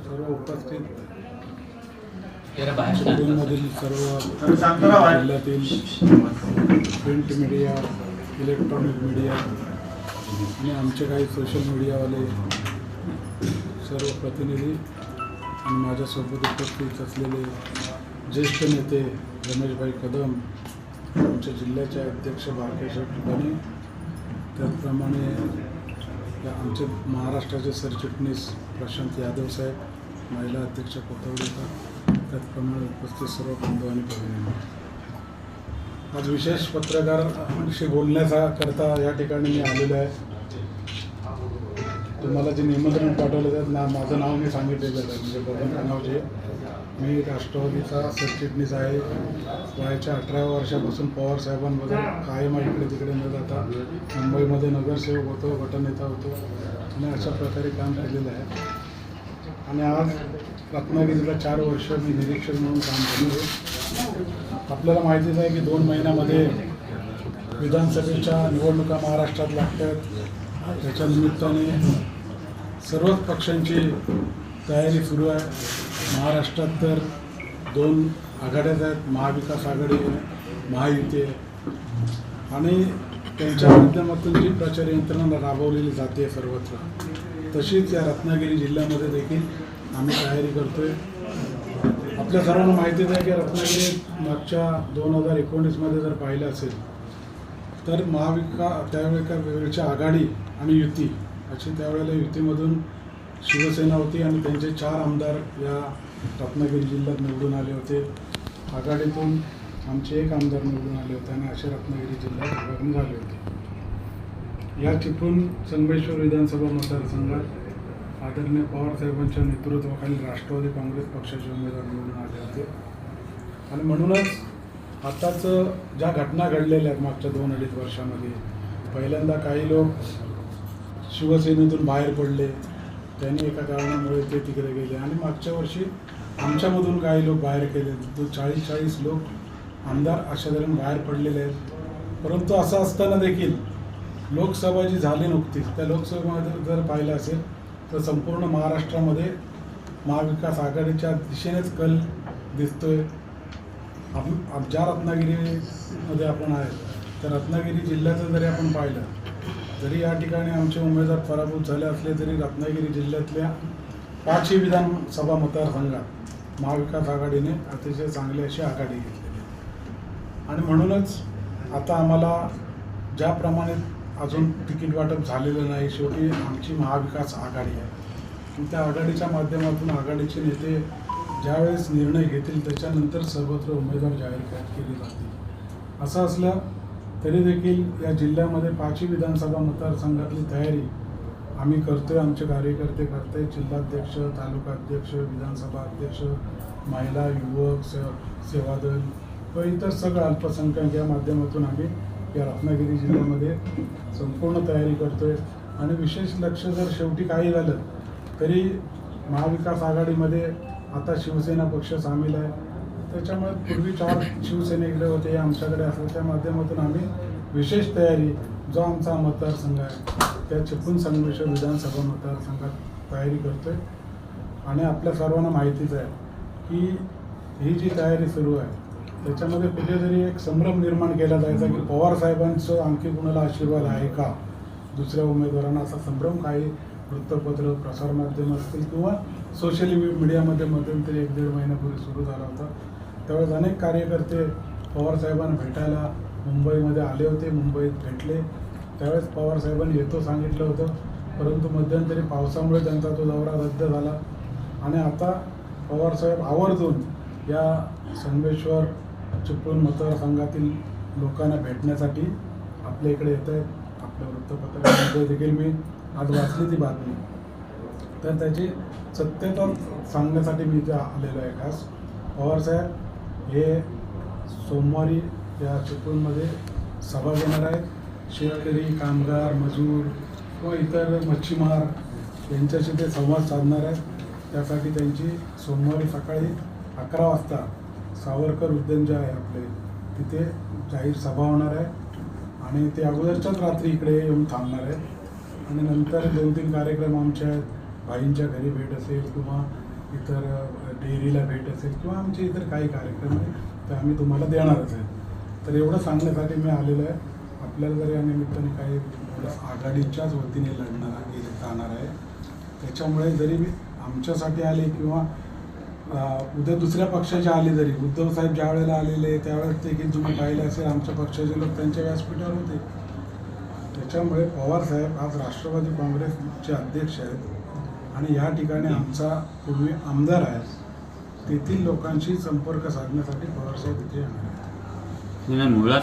सर्व उपस्थित सर्व जिल्ह्यातील प्रिंट मीडिया इलेक्ट्रॉनिक मीडिया आणि आमचे काही सोशल मीडियावाले सर्व प्रतिनिधी आणि माझ्यासोबत उपस्थित असलेले ज्येष्ठ नेते रमेशभाई कदम आमच्या जिल्ह्याच्या अध्यक्ष बाळकेश्वर ठिकाणी त्याचप्रमाणे आमचे महाराष्ट्राचे सरचिटणीस प्रशांत यादव साहेब महिला अध्यक्ष कोथवडेकर त्याचप्रमाणे उपस्थित सर्व बांधव आणि भगिनी आज विशेष पत्रकारांशी बोलण्याकरता या ठिकाणी मी आलेलो आहे. तुम्हाला जे निमंत्रण पाठवलं जात ना माझं नाव मी सांगितलेलं आहे. म्हणजे बबन कानावजे मी राष्ट्रवादीचा सरचिटणीस आहे. वयाच्या अठराव्या वर्षापासून पवार साहेबांबद्दल कायम इकडे तिकडे न जाता मुंबईमध्ये नगरसेवक होतो गटनेता होतो. आणि अशा प्रकारे काम केलेलं आहे. आणि आज रत्नागिरीला चार वर्ष मी निरीक्षक म्हणून काम केलं आहे. आपल्याला माहितीच आहे की दोन महिन्यामध्ये विधानसभेच्या निवडणुका महाराष्ट्रात लागतात. त्याच्या निमित्ताने सर्वच पक्षांची तयारी सुरू आहे. महाराष्ट्रात तर दोन आघाड्याच आहेत. महाविकास आघाडी आहे महायुती आहे. आणि त्यांच्या माध्यमातून जी प्रचार यंत्रणा राबवलेली जाते सर्वत्र तशीच या रत्नागिरी जिल्ह्यामध्ये देखील आम्ही तयारी करतो आहे आपल्या सर्वांना माहितीच आहे की रत्नागिरी मागच्या दोन हजार एकोणीसमध्ये जर पाहिलं असेल तर महाविका त्यावेळेच्या वेळच्या आघाडी आणि युती अशी त्यावेळेला युतीमधून शिवसेना होती आणि त्यांचे चार आमदार या रत्नागिरी जिल्ह्यात निवडून आले होते. आघाडीतून आमचे एक आमदार निवडून आले होते आणि असे रत्नागिरी जिल्ह्यात विभागून झाले होते. या चिपळूण संगमेश्वर विधानसभा मतदारसंघात आदरणीय पवार साहेबांच्या नेतृत्वाखाली राष्ट्रवादी काँग्रेस पक्षाचे उमेदवार निवडून आले होते. आणि म्हणूनच आताच ज्या घटना घडलेल्या आहेत मागच्या दोन अडीच वर्षामध्ये पहिल्यांदा काही लोक शिवसेनेतून बाहेर पडले. त्यांनी एका कारणामुळे ते तिकडे गेले. आणि मागच्या वर्षी आमच्यामधून काही लोक बाहेर गेले. तो चाळीस चाळीस लोक आमदार अशा दरम्यान बाहेर पडलेले आहेत. परंतु असं असताना देखील लोकसभा जी झाली नुकतीच त्या लोकसभेमध्ये जर पाहिलं असेल तर संपूर्ण महाराष्ट्रामध्ये महाविकास आघाडीच्या दिशेनेच कल दिसतोय. आप- ज्या रत्नागिरीमध्ये आपण आहे त्या रत्नागिरी जिल्ह्याचं जरी आपण पाहिलं जरी या ठिकाणी आमचे उमेदवार पराभूत झाले असले तरी रत्नागिरी जिल्ह्यातल्या पाचही विधानसभा मतदारसंघात महाविकास आघाडीने अतिशय चांगली अशी आघाडी घेतलेली आहे. आणि म्हणूनच आता आम्हाला ज्याप्रमाणे अजून तिकीट वाटप झालेलं नाही शेवटी आमची महाविकास आघाडी आहे. त्या आघाडीच्या माध्यमातून आघाडीचे नेते ज्यावेळेस निर्णय घेतील त्याच्यानंतर सर्वत्र उमेदवार जाहीर केले जातील. असं असलं तरी देखील या जिल्ह्यामध्ये पाचही विधानसभा मतदारसंघातली तयारी आम्ही करतोय. आमचे कार्यकर्ते करते जिल्हाध्यक्ष तालुका अध्यक्ष विधानसभा अध्यक्ष महिला युवक से सेवादल व इतर सगळं अल्पसंख्याक या माध्यमातून आम्ही या रत्नागिरी जिल्ह्यामध्ये संपूर्ण तयारी करतोय. आणि विशेष लक्ष जर शेवटी काही झालं तरी महाविकास आघाडीमध्ये आता शिवसेना पक्ष सामील आहे. त्याच्यामुळे पूर्वी चार शिवसेनेकडे होते आमच्याकडे असं त्या माध्यमातून आम्ही विशेष तयारी जो आमचा मतदारसंघ आहे त्या चिपळूण संगमेश्वर विधानसभा मतदारसंघात तयारी करतोय. आणि आपल्या सर्वांना माहितीच आहे की ही जी तयारी सुरू आहे त्याच्यामध्ये कुठेतरी एक संभ्रम निर्माण केला जायचा की पवार साहेबांचं आणखी कुणाला आशीर्वाद आहे का? दुसऱ्या उमेदवारांना असा संभ्रम काही वृत्तपत्र प्रसारमाध्यम असतील किंवा सोशल मीडियामध्ये मध्यंतरी एक दीड महिन्यापूर्वी सुरू झाला होता. त्यावेळेस अनेक कार्यकर्ते पवारसाहेबांना भेटायला मुंबईमध्ये आले होते मुंबईत भेटले. त्यावेळेस पवारसाहेबांनी येतो सांगितलं होतं परंतु मध्यंतरी पावसामुळे त्यांचा तो दौरा रद्द झाला. आणि आता पवार साहेब आवर्जून या संगमेश्वर चिपळूण मतदारसंघातील लोकांना भेटण्यासाठी आपल्या इकडे येत आहेत. आपल्या वृत्तपत्रामध्ये देखील मी आज वाचली ती बातमी. तर त्याची सत्यता सांगण्यासाठी मी इथे आलेलो आहे खास. पवारसाहेब हे सोमवारी या चिपळूणमध्ये सभा घेणार आहेत. शेतकरी कामगार मजूर व इतर मच्छीमार यांच्याशी ते संवाद साधणार आहेत. त्यासाठी त्यांची सोमवारी सकाळी अकरा वाजता सावरकर उद्यान जे आहे आपले तिथे जाहीर सभा होणार आहे. आणि ते अगोदरच्याच रात्री इकडे येऊन थांबणार आहेत. आणि नंतर दोन तीन कार्यक्रम आमचे आहेत. भाईंच्या घरी भेट असेल किंवा इतर डेअरीला भेट असेल किंवा आमचे इतर काही कार्यक्रम आहे ते आम्ही तुम्हाला देणारच आहे. तर एवढं सांगण्यासाठी मी आलेलो आहे. आपल्याला जर या निमित्ताने काही थोडं आघाडीच्याच वतीने लढणार गेले जाणार आहे त्याच्यामुळे जरी मी आमच्यासाठी आले किंवा उद्या दुसऱ्या पक्षाचे आले जरी उद्धव साहेब ज्या वेळेला आलेले त्यावेळेस ते की तुम्ही पाहिले असेल आमच्या पक्षाचे लोक त्यांच्या व्यासपीठावर होते. त्याच्यामुळे पवार साहेब आज राष्ट्रवादी काँग्रेसचे अध्यक्ष आहेत. आणि या ठिकाणी आमचा पूर्वी आमदार आहे तेथील लोकांशी संपर्क साधण्यासाठी पवारसाहेब इथे येणार आहेत. मुळात